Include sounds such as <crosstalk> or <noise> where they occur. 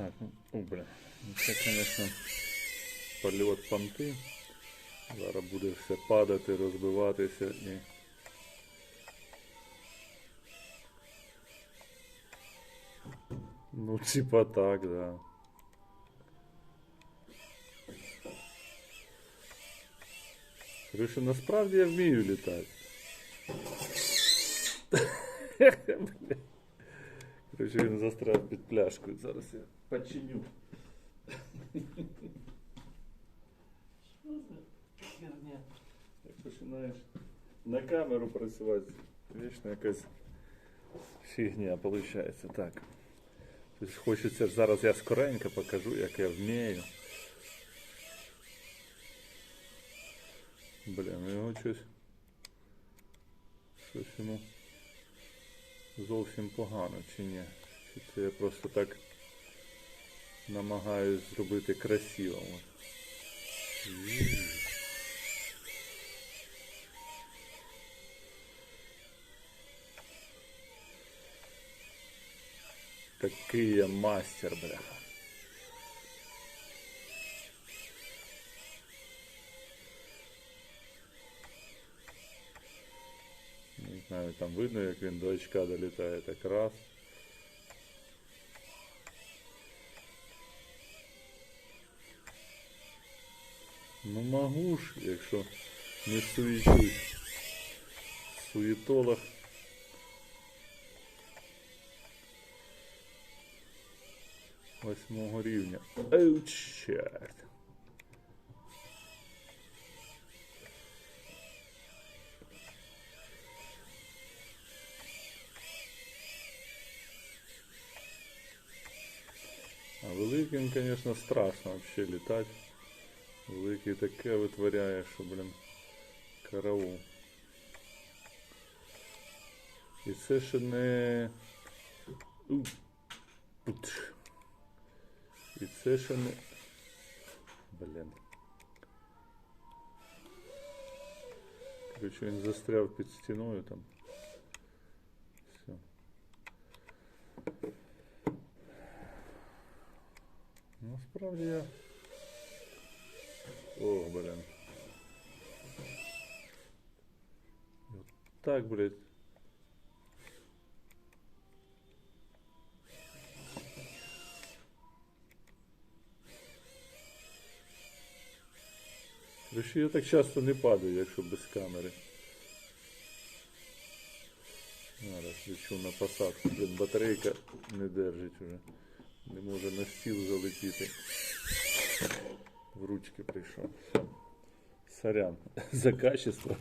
Так, ну, о, бля. Ну, Це, звісно, польот понти. Зараз буде все падати, розбиватися і. Ну, типа так, да. Короче, насправді я вмію літати. <laughs> Короче, він застряв під пляшкою. Зараз я починю. Що за херня? Як починаєш на камеру працювати, вічно якась фігня виходить. Так. Тобто хочеться зараз я скоренько покажу, як я вмію. Бля, ну його щось. Щось йому зовсім погано чи ні? Чи це я просто так намагаюсь зробити красиво. Такий я мастер, бляха. Знаю, там видно, як він до очка долітає так раз. Ну могу ж, якщо не суєчусь. Суєтолог. Восьмого рівня. Оу, черт. А великим, конечно, страшно вообще летать. Великий таке витворяє, що, блін, караул. І це ще не. І це ще не. Блін. Короче, він застряв під стіною там. Все. Насправді я. О, блін. І Так, блядь. Короче, я так часто не падаю, якщо без камери. Зараз лечу на посадку. Блін, батарейка не держить уже. Не може на стіл залетіти. В ручки прийшов. Сорян <laughs> за качество.